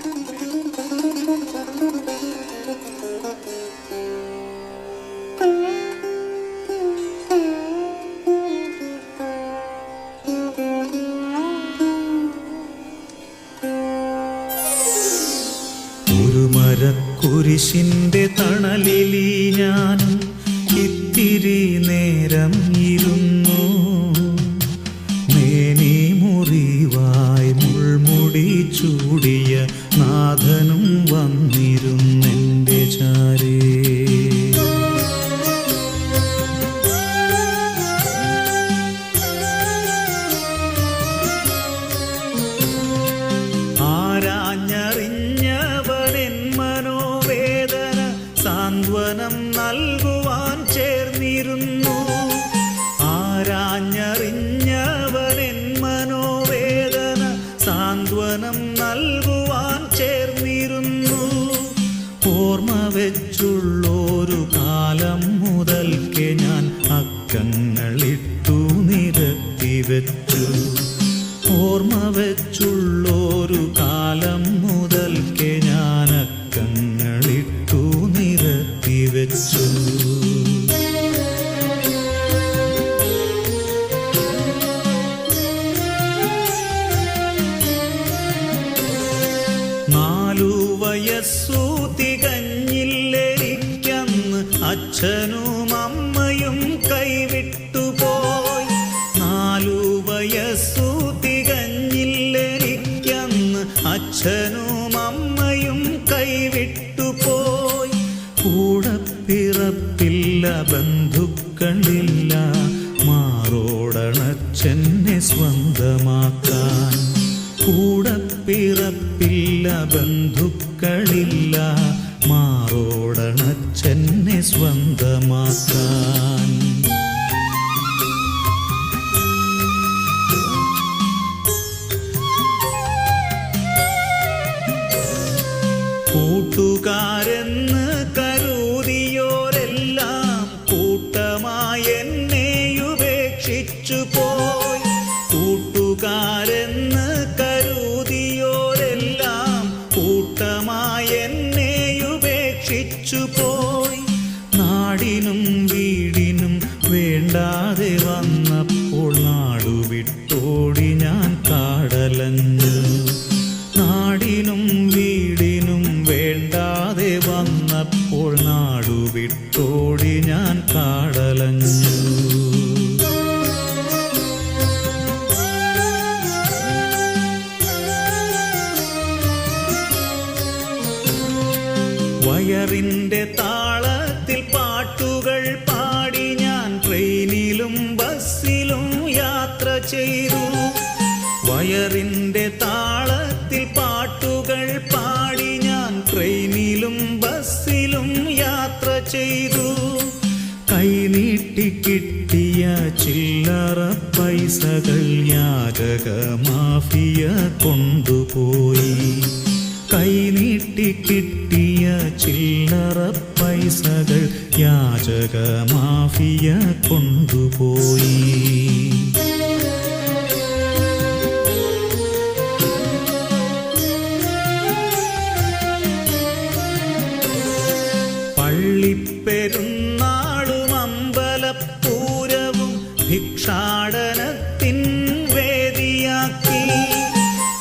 ഒരു മരക്കുരിശിന്റെ തണലിലി ഞാനും ഇത്തിരി നേരം ഇരുന്നു. മനോവേദന നൽകുവാൻ ചേർന്നിരുന്നു. ആരാഞ്ഞറിഞ്ഞവനെൻ With. ബന്ധുക്കളില്ല മാറോടണച്ചെന്നെ സ്വന്തമാക്കാൻ കൂടെ പിറപ്പില്ല ബന്ധുക്കളില്ല. മാറോടണച്ചെന്നെ സ്വന്തമാക്കാൻ നാടുവിട്ടോടി ഞാൻ കാടലഞ്ഞു. നാടിനും വീടിനും വേണ്ടാതെ വന്നപ്പോൾ നാടുവിട്ടോടി ഞാൻ കാടലഞ്ഞു. വയറിന്റെ താളത്തിൽ പാട്ടുകൾ ചെയ്തു. വയറിന്റെ താളത്തിൽ പാട്ടുകൾ പാടി ഞാൻ ട്രെയിനിലും ബസ്സിലും യാത്ര ചെയ്തു. കൈനീട്ടി കിട്ടിയ ചില്ലറ പൈസകൾ യാചക മാഫിയ കൊണ്ടുപോയി കൈനീട്ടി കിട്ടിയ ചില്ലറ പൈസകൾ യാചക മാഫിയ കൊണ്ടുപോയി. പള്ളിപ്പെരുന്നാളും അമ്പലപ്പൂരവും ഭിക്ഷാടനത്തിൻ വേദിയാക്കി.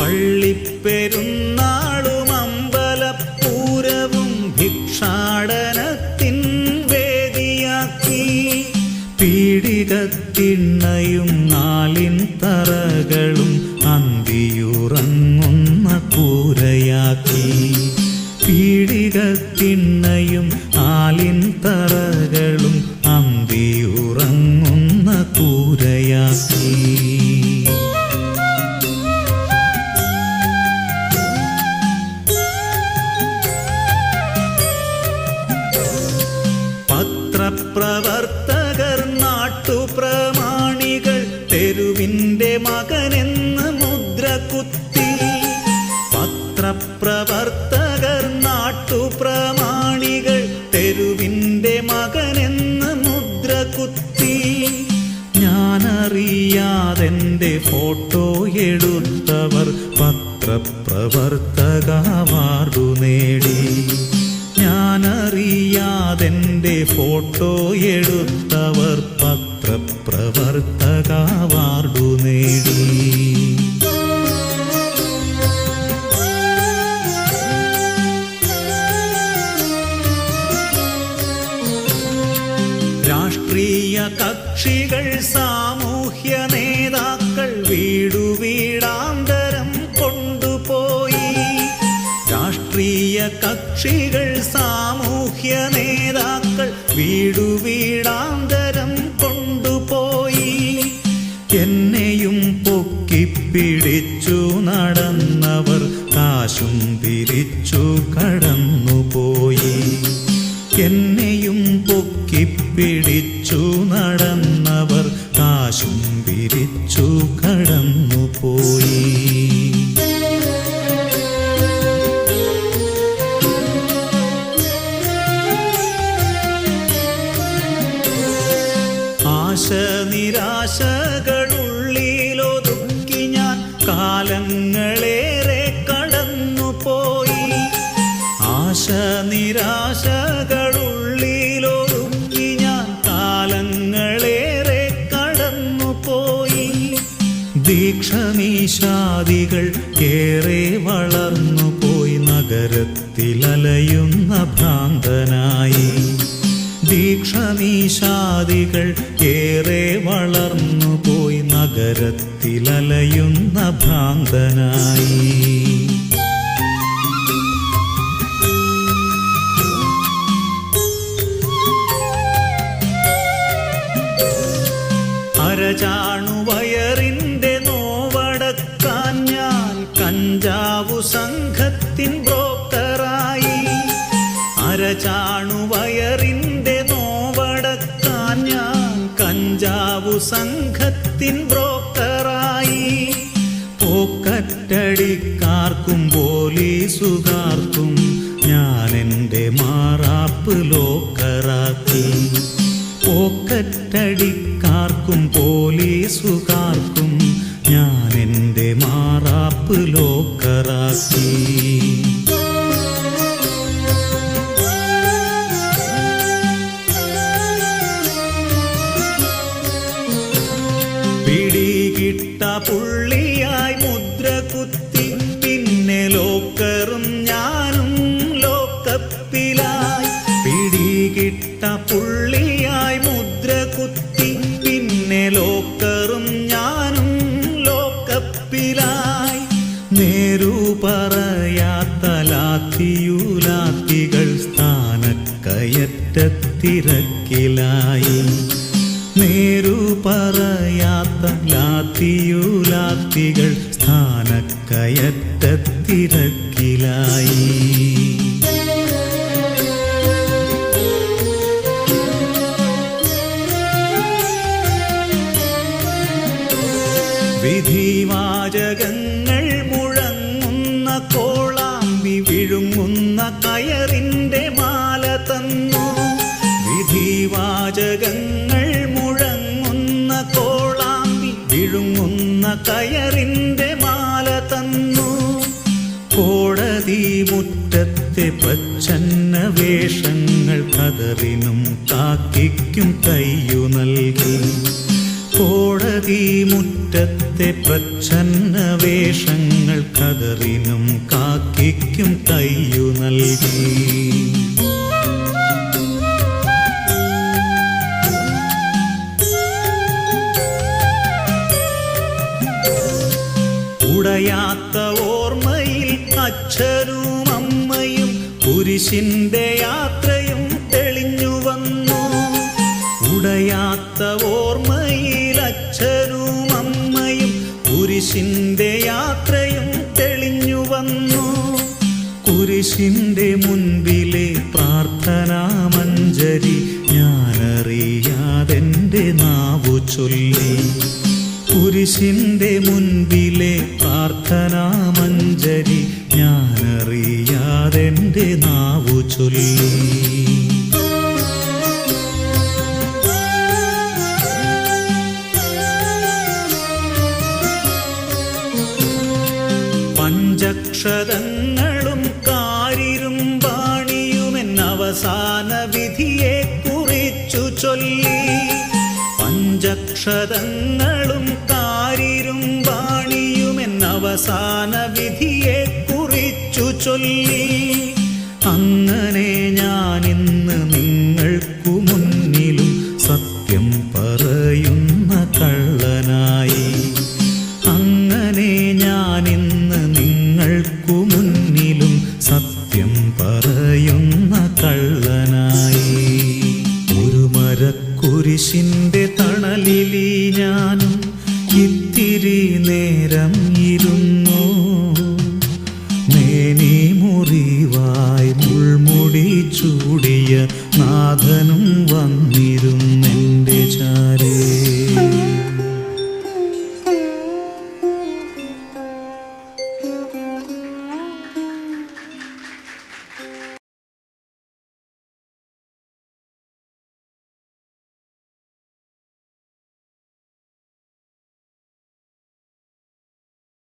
പള്ളിപ്പെരുന്നാളും അമ്പലപ്പൂരവും ഭിക്ഷാടനത്തിൻ വേദിയാക്കി. പീഡിതത്തിണ്ണയും നാലിൻ തറകളും അന്തിയുറങ്ങുന്ന കൂരയാക്കി. പീഡികത്തിണ്ണയും தர തെരുവിന്റെ എന്ന മുദ്ര കുത്തി ഞാനറിയാതെന്റെ ഫോട്ടോ എടുത്തവർ പത്ര പത്രപ്രവർത്തക അവാർഡു നേടി. ഞാനറിയാതെന്റെ ഫോട്ടോ എടുത്തവർ പത്രപ്രവർത്തക രാഷ്ട്രീയ കക്ഷികൾ സാമൂഹ്യ നേതാക്കൾ വീടു വീടാന്തരം കൊണ്ടുപോയി. എന്നെയും പൊക്കിപ്പിടിച്ചു നടന്നവർ കാശും പിരിച്ചു കടന്നുപോയി. എന്നെയും പൊക്കിപ്പിടിച്ചു ദീക്ഷമീശാദികൾ ഏറെ വളർന്നു പോയി നഗരത്തിലലയുന്ന ഭ്രാന്തനായി. ദീക്ഷമീശാദികൾ ഏറെ വളർന്നു പോയി നഗരത്തിലലയുന്ന ഭ്രാന്തനായി. അരചാണു സംഘത്തിൻ ബ്രോക്കറായി. അരചാണു വയറിന്റെ നോവടക്കാൻ ഞാൻ കഞ്ചാവു സംഘത്തിൻ ബ്രോക്കറായി. പോക്കറ്റടിക്കാർക്കും പോലീസുകാർക്കും ഞാൻ എന്റെ മാറാപ്പ് ലോക്കറാക്കി പിടികിട്ട പുള്ളിയായി മുദ്ര കുത്തി പിന്നെ ലോക്കറും ഞാനും ലോക്കപ്പിലായി. പിടികിട്ട പുള്ളിയായി മുദ്ര കുത്തി പിന്നെ ലോക്കറും ഞാനും ലോക്കപ്പിലായി. നേരു പറയാത്ത ലാത്തിയുലാത്തികൾ സ്ഥാനക്കയറ്റത്തിരക്കിലായി. ലാത്തിയുലാത്തികൾ സ്ഥാനക്കയത്തത്തിരക്കിലായി വിധിവാചകങ്ങൾ മുഴങ്ങുന്ന കോളാമ്പി വിഴുങ്ങുന്ന കയറിന്റെ മാല തന്നു. വിധിവാചകങ്ങൾ കയറിന്റെ മാല തന്നു. കോടതി മുറ്റത്തെ പ്രച്ഛന്ന വേഷങ്ങൾ കതറിനും കാക്കിക്കും കയ്യു നൽകി. കോടതി മുറ്റത്തെ പ്രച്ഛന്ന വേഷങ്ങൾ കതറിനും കാക്കിക്കും കയ്യു നൽകി. കുരിശിന്റെ യാത്രയും തെളിഞ്ഞു വന്നു. ഉടയാത്ത ഓർമ്മയിൽ അച്ഛനും അമ്മയും കുരിശിന്റെ യാത്രയും തെളിഞ്ഞു വന്നു. കുരിശിന്റെ മുൻപിലെ പ്രാർത്ഥനാ മഞ്ജരി ഞാനറിയാതെന്റെ നാവു ചൊല്ലി. കുരിശിന്റെ മുൻപിലെ പ്രാർത്ഥനാ നാവു ചൊല്ലി. പഞ്ചക്ഷരങ്ങളും കാരിരും വാണിയുമെൻ അവസാന വിധിയെ കുറിച്ചു ചൊല്ലി. പഞ്ചക്ഷരങ്ങളും കാരിരും വാണിയുമെൻ അവസാന വിധിയെ കുറിച്ചു ചൊല്ലി. അങ്ങനെ ഇന്ന് നിങ്ങൾക്കു മുന്നിലും സത്യം